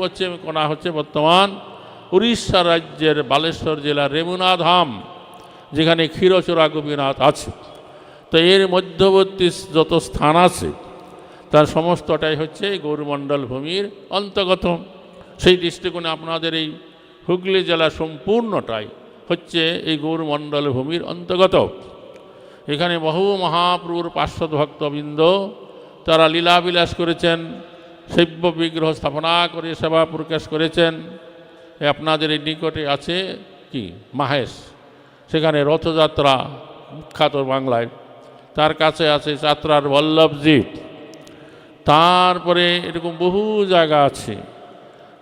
পশ্চিম কোনা হচ্ছে বর্তমান উড়িষ্যা রাজ্যের বালেশ্বর জেলার রেমুনা ধাম যেখানে ক্ষীরচোরা গোপীনাথ আছে। তো এর মধ্যবর্তী যত স্থান আছে, তার সমস্তটাই হচ্ছে গৌরমণ্ডল ভূমির অন্তর্গত। সেই দৃষ্টিকোণে আপনাদের এই হুগলি জেলা সম্পূর্ণটাই হচ্ছে এই গৌরমণ্ডল ভূমির অন্তর্গত। এখানে বহু মহাপ্রভুর পার্শ্বদ ভক্তবৃন্দ তারা লীলাবিলাস করেছেন শৈব্য বিগ্রহ স্থাপনা করে, সেবা প্রকাশ করেছেন। আপনাদের এই নিকটে আছে কি? মাহেশ। সেখানে রথযাত্রা বিখ্যাত বাংলায়। তার কাছে আছে যাত্রার বল্লভজি। তারপরে এরকম বহু জায়গা আছে।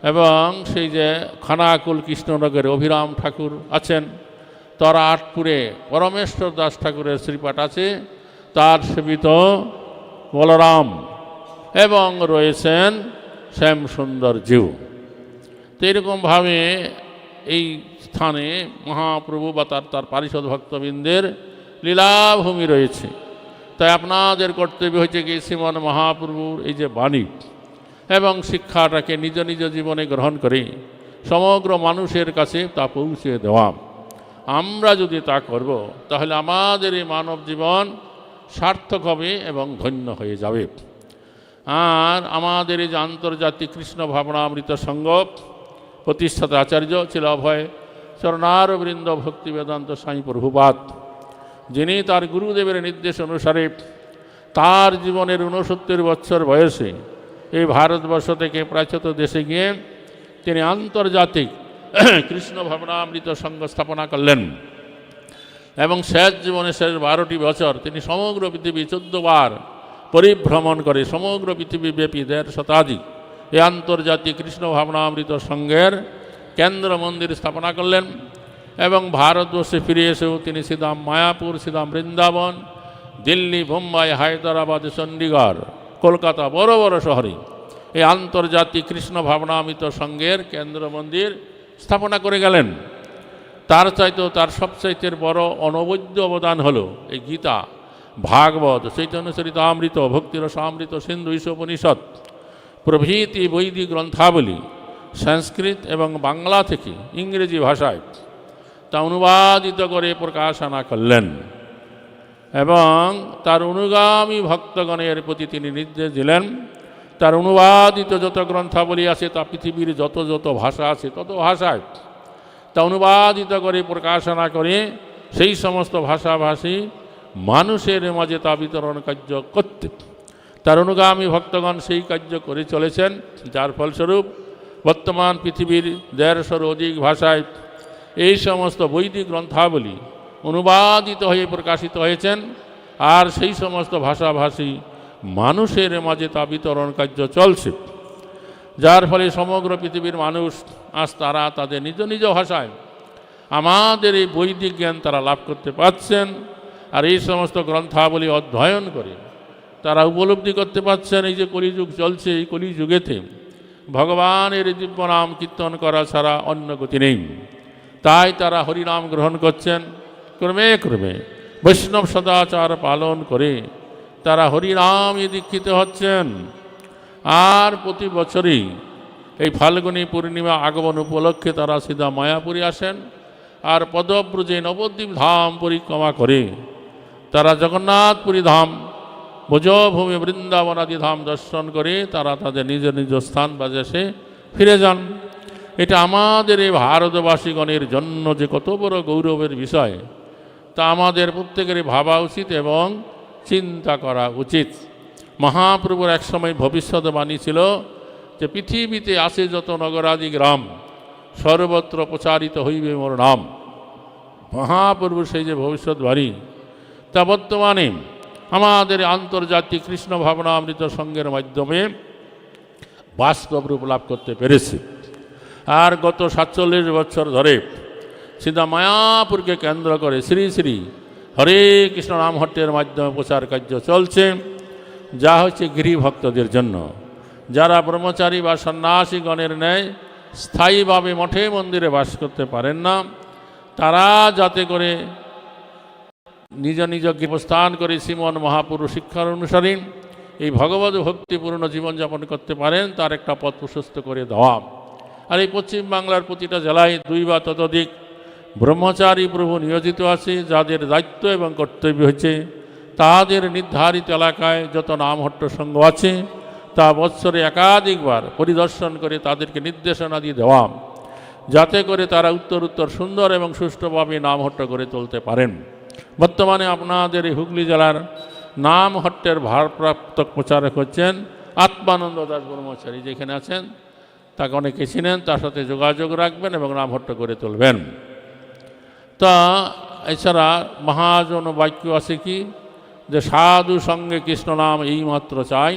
এবং সেই যে খানাকুল কৃষ্ণনগরের অভিরাম ঠাকুর আছেন, তারা আটপুরে পরমেশ্বর দাস ঠাকুরের শ্রীপাঠ আছে। তার সেবিত বলরাম এবং রয়েছেন শ্যাম সুন্দর জিউ। তো এরকমভাবে এই স্থানে মহাপ্রভু বা তার তার পারিষদ ভক্তবৃন্দের লীলাভূমি রয়েছে। তাই আপনাদের কর্তব্য হয়েছে কি, শ্রীমন মহাপ্রভুর এই যে বাণী এবং শিক্ষাটাকে নিজ নিজ জীবনে গ্রহণ করে সমগ্র মানুষের কাছে তা পৌঁছে দেওয়া। আমরা যদি তা করব, তাহলে আমাদের এই মানব জীবন সার্থক হবে এবং ধন্য হয়ে যাবে। আর আমাদের এই যে আন্তর্জাতিক কৃষ্ণ ভাবনামৃত সংঘ প্রতিষ্ঠাতা আচার্য ছিল অভয় চরণার বৃন্দ ভক্তি বেদান্ত স্বামী প্রভুপাত। যিনি তার গুরুদেবের নির্দেশ অনুসারে তার জীবনের ঊনসত্তর বছর বয়সে এই ভারতবর্ষ থেকে প্রাচ্যত দেশে গিয়ে তিনি আন্তর্জাতিক কৃষ্ণ ভাবনামৃত সংঘ স্থাপনা করলেন। এবং শেষ জীবনে শেষ বারোটি বছর তিনি সমগ্র পৃথিবী চোদ্দবার পরিভ্রমণ করে। সমগ্র পৃথিবীব্যাপী দেড় শতাধিক এ আন্তর্জাতিক কৃষ্ণ ভাবনামৃত সংঘের কেন্দ্র মন্দির স্থাপনা করলেন এবং ভারতবর্ষে ফিরে এসেও তিনি সিধাম মায়াপুর, সিধাম বৃন্দাবন, দিল্লি বোম্বাই হায়দ্রাবাদ চণ্ডীগড় কলকাতা বড় বড় শহরে এই আন্তর্জাতিক কৃষ্ণ ভাবনামৃত সংঘের কেন্দ্র মন্দির স্থাপনা করে গেলেন। তার চাইতেও তার সবচাইতে বড় অনবদ্য অবদান হলো এই গীতা। ভাগবত চৈতন্য চরিতামৃত ভক্তিরসামৃত সিন্ধু উপনিষদ প্রভৃতি বৈদিক গ্রন্থাবলী, সংস্কৃত এবং বাংলা থেকে ইংরেজি ভাষায় তা অনুবাদিত করে প্রকাশনা করলেন এবং তার অনুগামী ভক্তগণের প্রতি তিনি নির্দেশ দিলেন, তার অনুবাদিত যত গ্রন্থাবলী আছে, তা পৃথিবীর যত যত ভাষা আছে, তত ভাষায় তা অনুবাদিত করে প্রকাশনা করে সেই সমস্ত ভাষাভাষী মানুষের মাঝে তা বিতরণ কার্য করতে। তার অনুগামী ভক্তগণ সেই কার্য করে চলেছেন, যার ফলস্বরূপ বর্তমান পৃথিবীর দেড়শোর অধিক ভাষায় এই সমস্ত বৈদিক গ্রন্থাবলী অনুবাদিত হয়ে প্রকাশিত হয়েছেন, আর সেই সমস্ত ভাষাভাষী মানুষের মাঝে তা বিতরণ কার্য চলছে। যার ফলে সমগ্র পৃথিবীর মানুষ আজ তারা তাদের নিজ নিজ ভাষায় আমাদের এই বৈদিক জ্ঞান তারা লাভ করতে পারছেন। আর এই সমস্ত গ্রন্থাবলী অধ্যয়ন করে তারা উপলব্ধি করতে পারছেন, এই যে কলিযুগ চলছে, এই কলিযুগেতে ভগবানের দিব্য নাম কীর্তন করা ছাড়া অন্য গতি নেই। তাই তারা হরিনাম গ্রহণ করছেন। ক্রমে ক্রমে বৈষ্ণব সদাচার পালন করে তারা হরিনামে দীক্ষিত হচ্ছেন। আর প্রতি বছরই এই ফাল্গুনী পূর্ণিমা আগমন উপলক্ষে তারা সিধা মায়াপুরী আসেন। আর পদব্রজে নবদ্বীপ ধাম পরিক্রমা করে তারা জগন্নাথপুরী ধাম, ভোজভূমি বৃন্দাবন আদি ধাম দর্শন করে তারা তাদের নিজ নিজ স্থান বাজেসে ফিরে যান। এটা আমাদের এই ভারতবাসীগণের জন্য যে কত বড় গৌরবের বিষয়, তা আমাদের প্রত্যেকেরই ভাবা উচিত এবং চিন্তা করা উচিত। মহাপ্রভুর একসময় ভবিষ্যৎবাণী ছিল যে পৃথিবীতে আসে যত নগরাদি গ্রাম, সর্বত্র প্রচারিত হইবে মোর নাম। মহাপ্রভুর সেই যে ভবিষ্যৎবাণী তা বর্তমানে আমাদের আন্তর্জাতিক কৃষ্ণ ভাবনামৃত সংঘের মাধ্যমে বাস্তব রূপ লাভ করতে পেরেছে। আর গত সাতচল্লিশ বছর ধরে সীতা মায়াপুরকে কেন্দ্র করে শ্রী শ্রী হরে কৃষ্ণ নামহট্টের মাধ্যমে প্রচার কার্য চলছে, যা হচ্ছে গৃহভক্তদের জন্য। যারা ব্রহ্মচারী বা সন্ন্যাসীগণের ন্যায় স্থায়ীভাবে মঠে মন্দিরে বাস করতে পারেন না, তারা যাতে করে নিজ নিজ গৃহস্থান করে শ্রীমন মহাপুরুষ শিক্ষার অনুসারী এই ভগবত ভক্তিপূর্ণ জীবনযাপন করতে পারেন, তার একটা পথ প্রশস্ত করে দেওয়া। আর এই পশ্চিম বাংলার প্রতিটা জেলায় দুই বা ততোধিক ব্রহ্মচারী প্রভু নিয়োজিত আছে, যাদের দায়িত্ব এবং কর্তব্য হয়েছে তাদের নির্ধারিত এলাকায় যত নামহট্ট সংঘ আছে, তা বৎসরে একাধিকবার পরিদর্শন করে তাদেরকে নির্দেশনা দিয়ে দেওয়া, যাতে করে তারা উত্তর উত্তর সুন্দর এবং সুষ্ঠুভাবে নামহট্ট করে তুলতে পারেন। বর্তমানে আপনাদের এই হুগলি জেলার নামহট্টের ভারপ্রাপ্ত প্রচারক হচ্ছেন আত্মানন্দ দাস ব্রহ্মচারী, যেখানে আছেন, তাকে অনেকে চিনেন, তার সাথে যোগাযোগ রাখবেন এবং নামহট্ট করে তুলবেন। তা, এছাড়া মহাজন বাক্য আছে কি? যে সাধু সঙ্গে কৃষ্ণ নাম এইমাত্র চাই,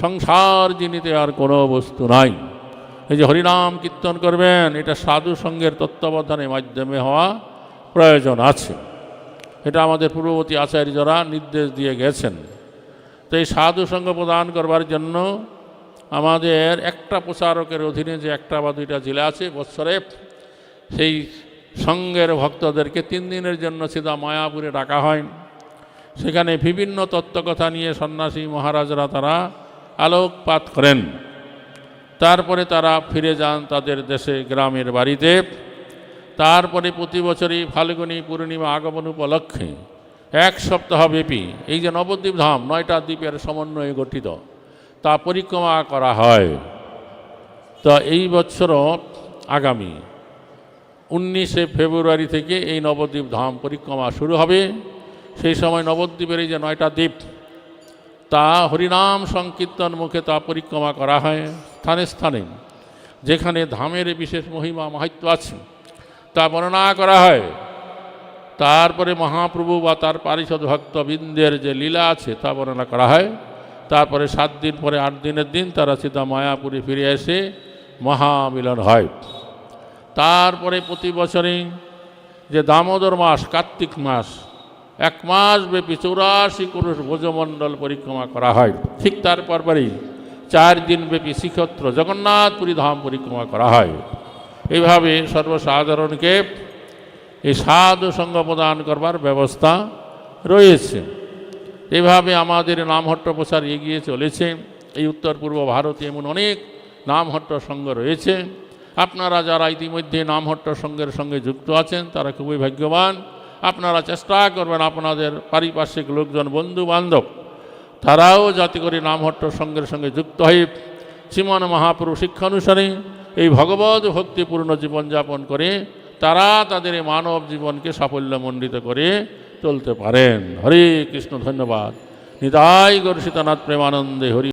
সংসার জিনিতে আর কোনো বস্তু নাই। এই যে হরিনাম কীর্তন করবেন, এটা সাধু সঙ্গের তত্ত্বাবধানের মাধ্যমে হওয়া প্রয়োজন আছে। এটা আমাদের পূর্ববর্তী আচার্যরা নির্দেশ দিয়ে গেছেন। তো এই সাধু সঙ্গ প্রদান করবার জন্য আমাদের একটা প্রচারকের অধীনে যে একটা বা দুইটা জেলা আছে বৎসরে, সেই সঙ্গের ভক্তদেরকে তিন দিনের জন্য সিধা মায়াপুরে ডাকা হয়। সেখানে বিভিন্ন তত্ত্বকথা নিয়ে সন্ন্যাসী মহারাজরা তারা আলোকপাত করেন। তারপরে তারা ফিরে যান তাদের দেশে, গ্রামের বাড়িতে। তারপরে প্রতি বছরই ফাল্গুনী, পূর্ণিমা আগমন উপলক্ষে এক সপ্তাহ ব্যাপী এই যে নবদ্বীপ ধাম, নয়টা দ্বীপের সমন্বয়ে গঠিত, তা পরিক্রমা করা হয়। তা এই বছরও আগামী উনিশে ফেব্রুয়ারি থেকে এই নবদ্বীপ ধাম পরিক্রমা শুরু হবে। সেই সময় নবদ্বীপের এই যে নয়টা দ্বীপ, তা হরিনাম সংকীর্তন মুখে তা পরিক্রমা করা হয়। স্থানে স্থানে যেখানে ধামের বিশেষ মহিমা মাহাত্য আছে তা বর্ণনা করা হয়। তারপরে মহাপ্রভু বা তার পারিষদ ভক্তবৃন্দের যে লীলা আছে তা বর্ণনা করা হয়। তারপরে সাত দিন পরে, আট দিনের দিন তারা সীতা মায়াপুরে ফিরে এসে মহামিলন হয়। তারপরে প্রতি বছরই যে দামোদর মাস, কার্তিক মাস, এক মাস ব্যাপী চৌরাশি পুরুষ ভোজমণ্ডল পরিক্রমা করা হয়। ঠিক তার চার দিন ব্যাপী শ্রীক্ষেত্র জগন্নাথপুরী ধাম পরিক্রমা করা হয়। এইভাবে সর্বসাধারণকে এই সাধু সঙ্গ প্রদান করবার ব্যবস্থা রয়েছে। এভাবে আমাদের নামহট্ট প্রচার এগিয়ে চলেছে। এই উত্তর পূর্ব ভারতে এমন অনেক নামহট্ট সঙ্গ রয়েছে। আপনারা যারা ইতিমধ্যে নামহট্ট সংঘের সঙ্গে যুক্ত আছেন, তারা খুবই ভাগ্যবান। আপনারা চেষ্টা করবেন আপনাদের পারিপার্শ্বিক লোকজন বন্ধু বান্ধব তারাও যাতে করে নামহট্ট সংঘের সঙ্গে যুক্ত হয়ে শ্রীমান মহাপুরুষ শিক্ষানুসারে এই ভগবত ভক্তিপূর্ণ জীবনযাপন করে তারা তাদের এই মানব জীবনকে সাফল্যমণ্ডিত করে চলতে পারেন। হরে কৃষ্ণ, ধন্যবাদ। নিতাই গর্ষিতনাথ প্রেমানন্দে হরি